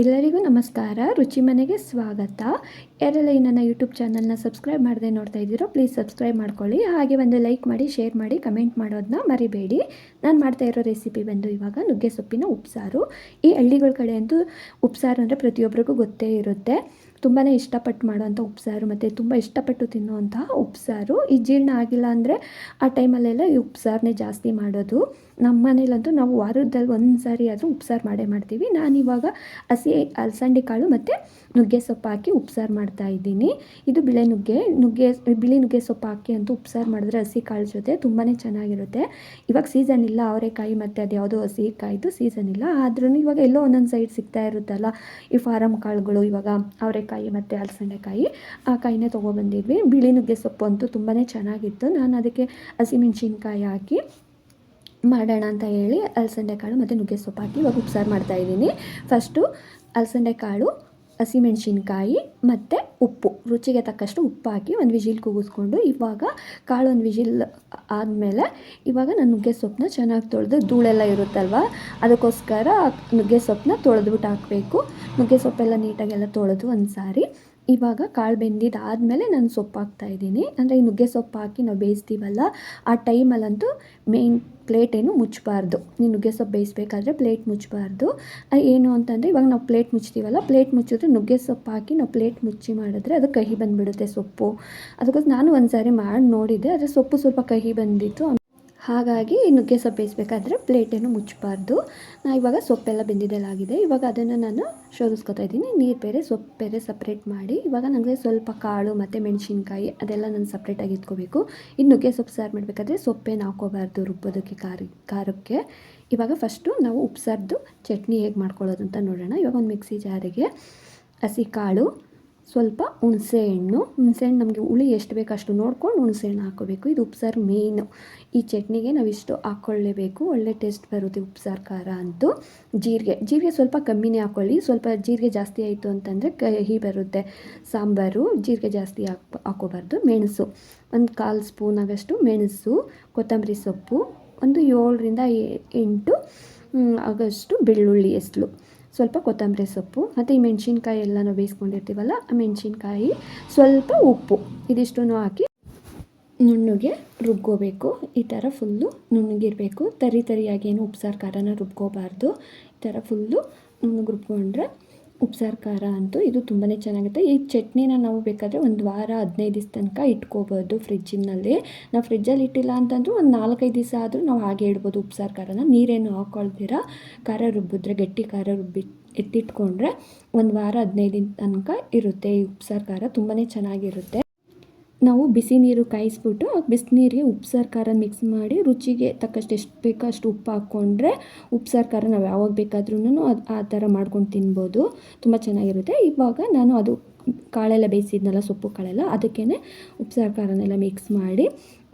ಎಲ್ಲರಿಗೂ ನಮಸ್ಕಾರ. ರುಚಿ ಮನೆಗೆ ಸ್ವಾಗತ. ಯಾರೆಲ್ಲ ಈ ನನ್ನ ಯೂಟ್ಯೂಬ್ ಚಾನಲ್ನ ಸಬ್ಸ್ಕ್ರೈಬ್ ಮಾಡದೆ ನೋಡ್ತಾ ಇದ್ದೀರೋ ಪ್ಲೀಸ್ ಸಬ್ಸ್ಕ್ರೈಬ್ ಮಾಡ್ಕೊಳ್ಳಿ. ಹಾಗೆ ಒಂದು ಲೈಕ್ ಮಾಡಿ ಶೇರ್ ಮಾಡಿ ಕಮೆಂಟ್ ಮಾಡೋದನ್ನ ಮರಿಬೇಡಿ. ನಾನು ಮಾಡ್ತಾ ಇರೋ ರೆಸಿಪಿ ಬಂದು ಇವಾಗ ನುಗ್ಗೆ ಸೊಪ್ಪಿನ ಉಪ್ಸಾರು. ಈ ಹಳ್ಳಿಗಳ ಕಡೆ ಅಂತೂ ಉಪ್ಸಾರು ಅಂದರೆ ಪ್ರತಿಯೊಬ್ಬರಿಗೂ ಗೊತ್ತೇ ಇರುತ್ತೆ. ತುಂಬಾ ಇಷ್ಟಪಟ್ಟು ಮಾಡೋವಂಥ ಉಪ್ಸಾರು ಮತ್ತು ತುಂಬ ಇಷ್ಟಪಟ್ಟು ತಿನ್ನುವಂತಹ ಉಪ್ಸಾರು. ಈ ಜೀರ್ಣ ಆಗಿಲ್ಲ ಅಂದರೆ ಆ ಟೈಮಲ್ಲೆಲ್ಲ ಈ ಉಪ್ಸಾರನ್ನೇ ಜಾಸ್ತಿ ಮಾಡೋದು. ನಮ್ಮ ಮನೇಲಂತೂ ನಾವು ವಾರದಲ್ಲಿ ಒಂದು ಸಾರಿ ಆದರೂ ಉಪ್ಸಾರು ಮಾಡೇ ಮಾಡ್ತೀವಿ. ನಾನಿವಾಗ ಹಸಿ ಅಲಸಂಡೆ ಕಾಳು ಮತ್ತು ನುಗ್ಗೆ ಸೊಪ್ಪು ಹಾಕಿ ಉಪ್ಸಾರು ಮಾಡ್ತಾ ಇದ್ದೀನಿ. ಇದು ಬಿಳೆ ನುಗ್ಗೆ ನುಗ್ಗೆ, ಬಿಳಿ ನುಗ್ಗೆ ಸೊಪ್ಪು ಹಾಕಿ ಅಂತೂ ಉಪ್ಸಾರು ಮಾಡಿದ್ರೆ ಹಸಿ ಕಾಳು ಜೊತೆ ತುಂಬಾ ಚೆನ್ನಾಗಿರುತ್ತೆ. ಇವಾಗ ಸೀಸನ್ ಇಲ್ಲ, ಅವರೆಕಾಯಿ ಮತ್ತು ಅದು ಯಾವುದೋ ಹಸಿ ಕಾಯ್ದು ಸೀಸನ್ ಇಲ್ಲ. ಆದ್ರೂ ಇವಾಗ ಎಲ್ಲೋ ಒಂದೊಂದು ಸೈಡ್ ಸಿಗ್ತಾ ಇರುತ್ತಲ್ಲ, ಈ ಫಾರಮ್ ಕಾಳುಗಳು ಇವಾಗ ಅವರೆಕಾಯಿ ಮತ್ತು ಹಲಸಂಡೆಕಾಯಿ, ಆ ಕಾಯಿನೇ ತೊಗೊಬಂದಿದ್ವಿ. ಬಿಳಿ ನುಗ್ಗೆ ಸೊಪ್ಪು ಅಂತೂ ತುಂಬಾ ಚೆನ್ನಾಗಿತ್ತು. ನಾನು ಅದಕ್ಕೆ ಹಸಿಮೆಣ್ಸಿನ್ಕಾಯಿ ಹಾಕಿ ಮಾಡೋಣ ಅಂತ ಹೇಳಿ ಹಲಸಂಡೆ ಕಾಳು ಮತ್ತು ನುಗ್ಗೆ ಸೊಪ್ಪು ಹಾಕಿ ಇವಾಗ ಉಪ್ಸಾರು ಮಾಡ್ತಾಯಿದ್ದೀನಿ ಫಸ್ಟು ಅಲಸಂಡೆ ಕಾಳು ಹಸಿಮೆಣ್ಸಿನ್ಕಾಯಿ ಮತ್ತು ಉಪ್ಪು. ರುಚಿಗೆ ತಕ್ಕಷ್ಟು ಉಪ್ಪು ಹಾಕಿ ಒಂದು ವಿಜಿಲ್ ಕೂಗಿಸ್ಕೊಂಡು ಇವಾಗ ಕಾಳು ಒಂದು ವಿಜಿಲ್ ಆದಮೇಲೆ ಇವಾಗ ನಾನು ನುಗ್ಗೆ ಸೊಪ್ಪನ್ನ ಚೆನ್ನಾಗಿ ತೊಳೆದು ಧೂಳೆಲ್ಲ ಇರುತ್ತಲ್ವ, ಅದಕ್ಕೋಸ್ಕರ ನುಗ್ಗೆ ಸೊಪ್ಪನ್ನ ತೊಳೆದ್ಬಿಟ್ಟು ಹಾಕಬೇಕು. ನುಗ್ಗೆ ಸೊಪ್ಪೆಲ್ಲ ನೀಟಾಗೆಲ್ಲ ತೊಳೆದು ಒಂದು ಸಾರಿ ಇವಾಗ ಕಾಳು ಬೆಂದಿದ್ದಾದಮೇಲೆ ನಾನು ಸೊಪ್ಪು ಹಾಕ್ತಾಯಿದ್ದೀನಿ ಅಂದರೆ ಈ ನುಗ್ಗೆ ಸೊಪ್ಪು ಹಾಕಿ ನಾವು ಬೇಯಿಸ್ತೀವಲ್ಲ, ಆ ಟೈಮಲ್ಲಂತೂ ಮೇನ್ ಪ್ಲೇಟ್ ಏನು ಮುಚ್ಚಬಾರ್ದು ನೀನು ನುಗ್ಗೆ ಸೊಪ್ಪು ಬೇಯಿಸ್ಬೇಕಾದ್ರೆ ಪ್ಲೇಟ್ ಮುಚ್ಚಬಾರ್ದು ಏನು ಅಂತಂದರೆ ಇವಾಗ ನಾವು ಪ್ಲೇಟ್ ಮುಚ್ತೀವಲ್ಲ ಪ್ಲೇಟ್ ಮುಚ್ಚಿದ್ರೆ ನುಗ್ಗೆ ಸೊಪ್ಪು ಹಾಕಿ ನಾವು ಪ್ಲೇಟ್ ಮುಚ್ಚಿ ಮಾಡಿದ್ರೆ ಅದು ಕಹಿ ಬಂದುಬಿಡುತ್ತೆ ಸೊಪ್ಪು. ಅದಕ್ಕೋಸ್ಕರ ನಾನು ಒಂದು ಸಾರಿ ಮಾಡಿ ನೋಡಿದ್ದೆ, ಆದರೆ ಸೊಪ್ಪು ಸ್ವಲ್ಪ ಕಹಿ ಬಂದಿತ್ತು. ಹಾಗಾಗಿ ನುಗ್ಗೆ ಸೊಪ್ಪು ಬೇಯಿಸ್ಬೇಕಾದ್ರೆ ಪ್ಲೇಟೇನು ಮುಚ್ಚಬಾರ್ದು. ನಾ ಇವಾಗ ಸೊಪ್ಪೆಲ್ಲ ಬೆಂದಿದ್ದೆಲ್ಲಾಗಿದೆ. ಇವಾಗ ಅದನ್ನು ನಾನು ಶೋಧಿಸ್ಕೊತಾ ಇದ್ದೀನಿ. ನೀರು ಬೇರೆ, ಸೊಪ್ಪು ಬೇರೆ ಸಪ್ರೇಟ್ ಮಾಡಿ. ಇವಾಗ ನನಗೆ ಸ್ವಲ್ಪ ಕಾಳು ಮತ್ತು ಮೆಣಸಿನ್ಕಾಯಿ ಅದೆಲ್ಲ ನಾನು ಸಪ್ರೇಟಾಗಿ ಇಟ್ಕೋಬೇಕು. ಇನ್ನು ನುಗ್ಗೆ ಸೊಪ್ಪು ಸಾರು ಮಾಡಬೇಕಾದ್ರೆ ಸೊಪ್ಪೇನು ಹಾಕೋಬಾರ್ದು ರುಬ್ಬೋದಕ್ಕೆ ಖಾರ ಖಾರಕ್ಕೆ. ಇವಾಗ ಫಸ್ಟು ನಾವು ಉಪ್ಸಾರ್ದು ಚಟ್ನಿ ಹೇಗೆ ಮಾಡ್ಕೊಳ್ಳೋದು ಅಂತ ನೋಡೋಣ. ಇವಾಗ ಒಂದು ಮಿಕ್ಸಿ ಜಾರಿಗೆ ಹಸಿ ಕಾಳು ಸ್ವಲ್ಪ ಹುಣಸೆ ಹಣ್ಣು. ಹುಣಸೆ ಹಣ್ಣು ನಮಗೆ ಹುಳಿ ಎಷ್ಟು ಬೇಕು ಅಷ್ಟು ನೋಡ್ಕೊಂಡು ಹುಣಸೆ ಹಣ್ಣು ಹಾಕೋಬೇಕು. ಇದು ಉಪ್ಸಾರು ಮೇಯ್ನು ಈ ಚಟ್ನಿಗೆ ನಾವು ಇಷ್ಟು ಹಾಕ್ಕೊಳ್ಳೇಬೇಕು ಒಳ್ಳೆ ಟೇಸ್ಟ್ ಬರುತ್ತೆ ಉಪ್ಸಾರು, ಖಾರ ಅಂತೂ. ಜೀರಿಗೆ. ಜೀರಿಗೆ ಸ್ವಲ್ಪ ಕಮ್ಮಿನೇ ಹಾಕ್ಕೊಳ್ಳಿ ಸ್ವಲ್ಪ ಜೀರಿಗೆ ಜಾಸ್ತಿ ಆಯಿತು ಅಂತಂದರೆ ಕಹಿ ಬರುತ್ತೆ. ಸಾಂಬಾರು ಜೀರಿಗೆ ಜಾಸ್ತಿ ಹಾಕ್, ಹಾಕೋಬಾರ್ದು. ಮೆಣಸು. ಒಂದು ಕಾಲು ಸ್ಪೂನ್ ಆಗಷ್ಟು ಮೆಣಸು, ಕೊತ್ತಂಬರಿ ಸೊಪ್ಪು, ಒಂದು ಏಳರಿಂದ ಎಂಟು ಆಗಷ್ಟು ಬೆಳ್ಳುಳ್ಳಿ ಎಸ್ಲು ಸ್ವಲ್ಪ ಕೊತ್ತಂಬರಿ ಸೊಪ್ಪು, ಮತ್ತು ಈ ಮೆಣಸಿನ್ಕಾಯಿ ಎಲ್ಲನೂ ಬೇಯಿಸ್ಕೊಂಡಿರ್ತೀವಲ್ಲ, ಆ ಮೆಣಸಿನ್ಕಾಯಿ ಸ್ವಲ್ಪ ಉಪ್ಪು. ಇದಿಷ್ಟೂ ಹಾಕಿ ನುಣ್ಣಗೆ ರುಬ್ಕೋಬೇಕು. ಈ ಥರ ಫುಲ್ಲು ನುಣ್ಣಗಿರಬೇಕು. ತರಿ ತರಿಯಾಗಿ ಏನು ಉಪ್ಸಾರು ಖಾರನ ರುಬ್ಕೋಬಾರ್ದು. ಈ ಥರ ಫುಲ್ಲು ನುಣ್ಣಗೆ ರುಬ್ಕೊಂಡ್ರೆ ಉಪ್ಸಾರು ಖಾರ ಅಂತೂ ಇದು ತುಂಬಾ ಚೆನ್ನಾಗುತ್ತೆ. ಈ ಚಟ್ನಿನ ನಾವು ಬೇಕಾದರೆ ಒಂದು ವಾರ, ಹದಿನೈದು ದಿವಸ ತನಕ ಇಟ್ಕೋಬೋದು ಫ್ರಿಜ್ಜಿನಲ್ಲಿ. ನಾವು ಫ್ರಿಜ್ಜಲ್ಲಿ ಇಟ್ಟಿಲ್ಲ ಅಂತಂದ್ರೂ ಒಂದು ನಾಲ್ಕೈದು ದಿವಸ ಆದರೂ ನಾವು ಹಾಗೆ ಇಡ್ಬೋದು ಉಪ್ಸಾರು ಖಾರನ ನೀರೇನು ಹಾಕೊಳ್ತೀರ ಖಾರ ರುಬ್ಬಿದ್ರೆ, ಗಟ್ಟಿ ಖಾರ ರುಬ್ಬಿ ಎತ್ತಿಟ್ಕೊಂಡ್ರೆ ಒಂದು ವಾರ, ಹದಿನೈದು ದಿನ ತನಕ ಇರುತ್ತೆ. ಈ ಉಪ್ಸಾರು ಖಾರ ತುಂಬಾ ಚೆನ್ನಾಗಿರುತ್ತೆ. ನಾವು ಬಿಸಿ ನೀರು ಕಾಯಿಸ್ಬಿಟ್ಟು ಬಿಸಿನೀರಿಗೆ ಉಪ್ಸಾರು ಖಾರ ಮಿಕ್ಸ್ ಮಾಡಿ ರುಚಿಗೆ ತಕ್ಕಷ್ಟು ಎಷ್ಟು ಬೇಕೋ ಅಷ್ಟು ಉಪ್ಪು ಹಾಕ್ಕೊಂಡ್ರೆ ಉಪ್ಸಾರು ಖಾರ ನಾವು ಯಾವಾಗ ಬೇಕಾದ್ರೂ ಅದು ಆ ಥರ ಮಾಡ್ಕೊಂಡು ತಿನ್ಬೋದು. ತುಂಬ ಚೆನ್ನಾಗಿರುತ್ತೆ. ಇವಾಗ ನಾನು ಅದು ಕಾಳೆಲ್ಲ ಬೇಯಿಸಿದ್ನಲ್ಲ, ಸೊಪ್ಪು ಕಾಳೆಲ್ಲ ಅದಕ್ಕೇ ಉಪ್ಸಾರು ಖಾರನೆಲ್ಲ ಮಿಕ್ಸ್ ಮಾಡಿ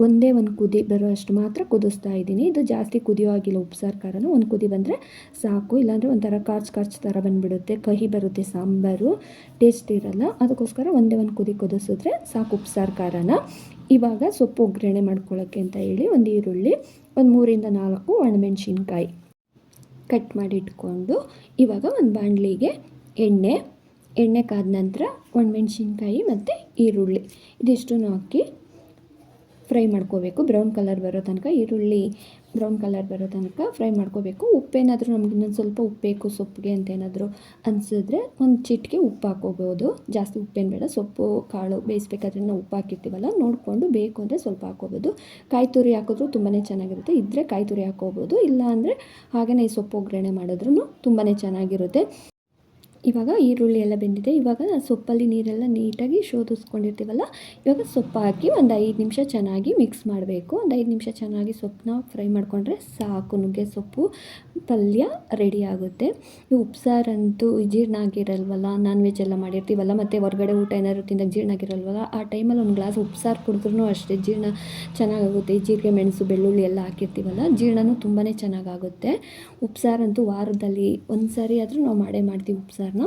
ಒಂದೇ ಒಂದು ಕುದಿ ಬರೋ ಅಷ್ಟು ಮಾತ್ರ ಕುದಿಸ್ತಾ ಇದ್ದೀನಿ. ಇದು ಜಾಸ್ತಿ ಕುದಿಯೋ ಆಗಿಲ್ಲ ಉಪ್ಸಾರು ಖಾರನ ಒಂದು ಕುದಿ ಬಂದರೆ ಸಾಕು. ಇಲ್ಲಾಂದರೆ ಒಂಥರ ಕಾರ್ಚ್ ಕಾರ್ಚ್ ಥರ ಬಂದುಬಿಡುತ್ತೆ. ಕಹಿ ಬರುತ್ತೆ, ಸಾಂಬಾರು, ಟೇಸ್ಟ್ ಇರಲ್ಲ. ಅದಕ್ಕೋಸ್ಕರ ಒಂದೇ ಒಂದು ಕುದಿ ಕುದಿಸಿದ್ರೆ ಸಾಕು ಉಪ್ಸಾರು ಖಾರನ ಇವಾಗ ಸೊಪ್ಪು ಒಗ್ಗರಣೆ ಮಾಡ್ಕೊಳ್ಳೋಕ್ಕೆ ಅಂತ ಹೇಳಿ ಒಂದು ಈರುಳ್ಳಿ, ಒಂದು ಮೂರಿಂದ ನಾಲ್ಕು ಒಣಮೆಣ್ಸಿನ್ಕಾಯಿ ಕಟ್ ಮಾಡಿ ಇಟ್ಕೊಂಡು ಇವಾಗ ಒಂದು ಬಾಣಲಿಗೆ ಎಣ್ಣೆ ಎಣ್ಣೆ ಕಾದ ನಂತರ ಒಣಮೆಣ್ಸಿನ್ಕಾಯಿ ಮತ್ತು ಈರುಳ್ಳಿ. ಇದಿಷ್ಟು ಹಾಕಿ ಫ್ರೈ ಮಾಡ್ಕೋಬೇಕು. ಬ್ರೌನ್ ಕಲರ್ ಬರೋ ತನಕ ಈರುಳ್ಳಿ ಬ್ರೌನ್ ಕಲರ್ ಬರೋ ತನಕ ಫ್ರೈ ಮಾಡ್ಕೋಬೇಕು. ಉಪ್ಪೇನಾದರೂ ನಮ್ಗೆ ಇನ್ನೊಂದು ಸ್ವಲ್ಪ ಉಪ್ಪು ಬೇಕು, ಸೊಪ್ಪಿಗೆ ಅಂತ ಏನಾದರೂ ಅನಿಸಿದ್ರೆ ಒಂದು ಚಿಟಿಕೆ ಉಪ್ಪು ಹಾಕೋಬೋದು ಜಾಸ್ತಿ ಉಪ್ಪೇನು ಬೇಡ, ಸೊಪ್ಪು, ಕಾಳು ಬೇಯಿಸ್ಬೇಕಾದ್ರೆ ನಾವು ಉಪ್ಪು ಹಾಕಿರ್ತೀವಲ್ಲ, ನೋಡಿಕೊಂಡು ಬೇಕು ಅಂದರೆ ಸ್ವಲ್ಪ ಹಾಕೋಬೋದು ಕಾಯಿ ತುರಿ ಹಾಕಿದ್ರೂ ತುಂಬಾ ಚೆನ್ನಾಗಿರುತ್ತೆ. ಇದ್ದರೆ ಕಾಯಿ ತುರಿ ಹಾಕೋಬೋದು ಇಲ್ಲ ಅಂದರೆ ಹಾಗೆಯೇ ಈ ಸೊಪ್ಪು ಒಗ್ಗರಣೆ ಮಾಡಿದ್ರೂ ತುಂಬಾ ಚೆನ್ನಾಗಿರುತ್ತೆ. ಇವಾಗ ಈರುಳ್ಳಿ ಎಲ್ಲ ಬೆಂದಿದೆ. ಇವಾಗ ಸೊಪ್ಪಲ್ಲಿ ನೀರೆಲ್ಲ ನೀಟಾಗಿ ಶೋಧಿಸ್ಕೊಂಡಿರ್ತೀವಲ್ಲ, ಇವಾಗ ಸೊಪ್ಪು ಹಾಕಿ ಒಂದು ಐದು ನಿಮಿಷ ಚೆನ್ನಾಗಿ ಮಿಕ್ಸ್ ಮಾಡಬೇಕು. ಒಂದು ಐದು ನಿಮಿಷ ಚೆನ್ನಾಗಿ ಸೊಪ್ಪನ್ನ ಫ್ರೈ ಮಾಡಿಕೊಂಡ್ರೆ ಸಾಕು. ನುಗ್ಗೆ ಸೊಪ್ಪು ಪಲ್ಯ ರೆಡಿ ಆಗುತ್ತೆ. ಉಪ್ಸಾರಂತೂ ಜೀರ್ಣ ಆಗಿರಲ್ವಲ್ಲ ನಾನ್ ವೆಜ್ ಎಲ್ಲ ಮಾಡಿರ್ತೀವಲ್ಲ, ಮತ್ತು ಹೊರಗಡೆ ಊಟ ಏನಾದ್ರು ತಿಂದಾಗ ಜೀರ್ಣ ಆಗಿರಲ್ವಲ್ಲ, ಆ ಟೈಮಲ್ಲಿ ಒಂದು ಗ್ಲಾಸ್ ಉಪ್ಸಾರು ಕುಡಿದ್ರೂ ಅಷ್ಟೇ ಜೀರ್ಣ ಚೆನ್ನಾಗಾಗುತ್ತೆ. ಜೀರಿಗೆ, ಮೆಣಸು, ಬೆಳ್ಳುಳ್ಳಿ ಎಲ್ಲ ಹಾಕಿರ್ತೀವಲ್ಲ, ಜೀರ್ಣನೂ ತುಂಬಾ ಚೆನ್ನಾಗಾಗುತ್ತೆ. ಉಪ್ಸಾರಂತೂ ವಾರದಲ್ಲಿ ಒಂದು ಸಾರಿ ಆದರೂ ನಾವು ಮಾಡೇ ಮಾಡ್ತೀವಿ ಉಪ್ಸಾರನ್ನ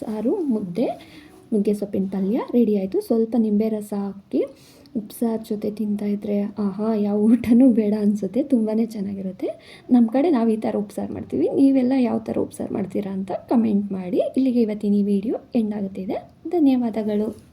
ಸಾರು, ಮುದ್ದೆ ನುಗ್ಗೆ ಸೊಪ್ಪಿನ ಪಲ್ಯ ರೆಡಿ ಆಯಿತು. ಸ್ವಲ್ಪ ನಿಂಬೆ ರಸ ಹಾಕಿ ಉಪ್ಸಾರು ಜೊತೆ ತಿಂತಾಯಿದ್ರೆ ಆಹಾ, ಯಾವ ಊಟನೂ ಬೇಡ ಅನಿಸುತ್ತೆ. ತುಂಬಾ ಚೆನ್ನಾಗಿರುತ್ತೆ. ನಮ್ಮ ಕಡೆ ನಾವು ಈ ಥರ ಉಪ್ಸಾರು ಮಾಡ್ತೀವಿ. ನೀವೆಲ್ಲ ಯಾವ ಥರ ಉಪ್ಸಾರು ಮಾಡ್ತೀರಾ ಅಂತ ಕಮೆಂಟ್ ಮಾಡಿ. ಇಲ್ಲಿಗೆ ಇವತ್ತಿನ ಈ ವಿಡಿಯೋ ಎಂಡ್ ಆಗುತ್ತಿದೆ. ಧನ್ಯವಾದಗಳು.